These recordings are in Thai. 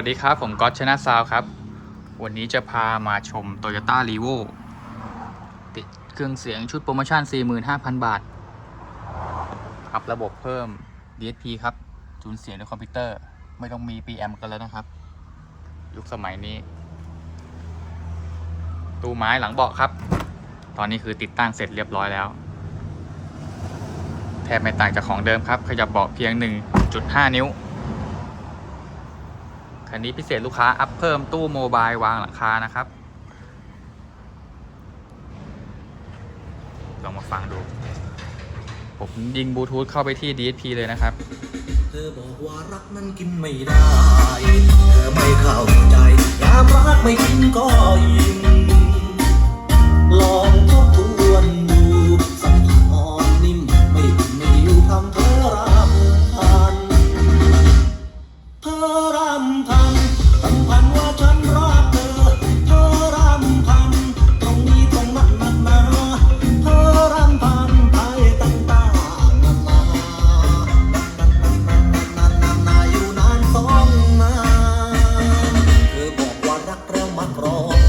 สวัสดีครับ ผมก๊อตชนะซาวครับ วันนี้จะพามาชม Toyota r e v o ติดเครื่องเสียงชุดโปรโมชั่น 45,000 บาท อัพระบบเพิ่ม DSP ครับ จูนเสียงด้วยคอมพิวเตอร์ ไม่ต้องมี PM กันแล้วนะครับ ยุคสมัยนี้ ตู้ไม้หลังเบาะครับ ตอนนี้คือติดตั้งเสร็จเรียบร้อยแล้ว แทบไม่ต่างจากของเดิมครับ ขยับเบาะเพียง 1.5 นิ้ว คันนี้พิเศษลูกค้า อัพเพิ่มตู้โมบายวางหลังคานะครับ ลองมาฟังดู ผมยิงบลูทูธเข้าไปที่ DSP เลยนะครับ เธอบอกว่ารักนั้นกินไม่ได้ เธอไม่เข้าใจยามรักไม่กินก็อิ่มลอง กแล้วมันร้อง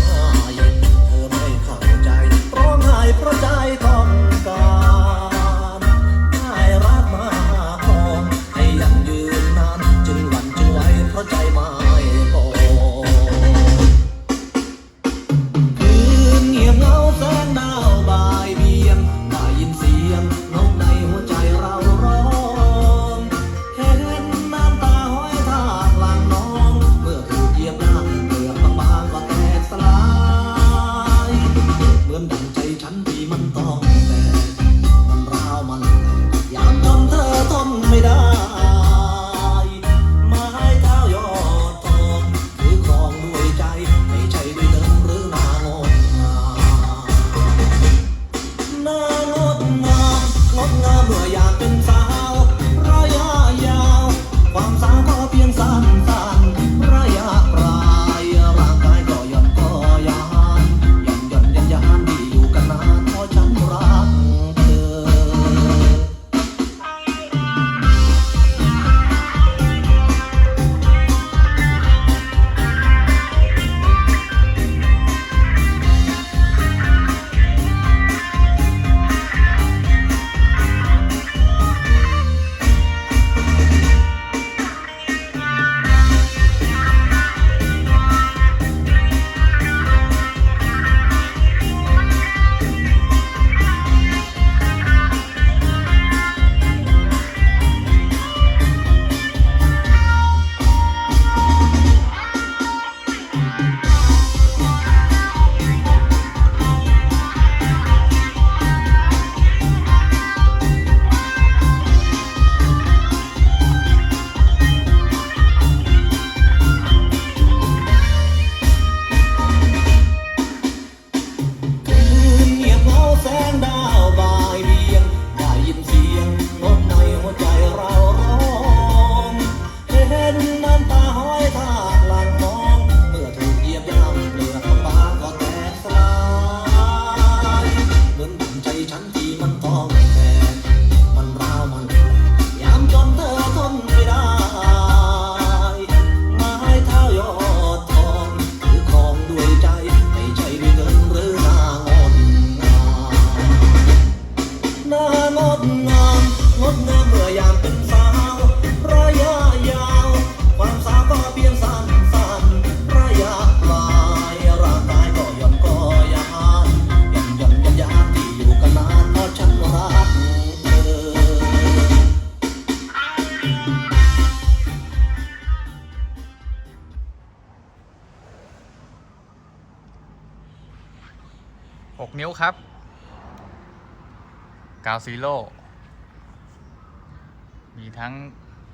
อยามเป็นสาวระยะยาว ความสาวก็เพียงสั้น มื 6 นิ้วครับกาวซีโร่มีทั้ง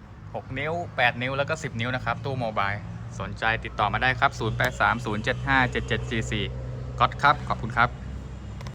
6 นิ้ว 8 นิ้วแล้วก็ 10 นิ้วนะครับ ตู้โมบาย สนใจติดต่อมาได้ครับ 0830757744ก๊อตครับ ขอบคุณครับ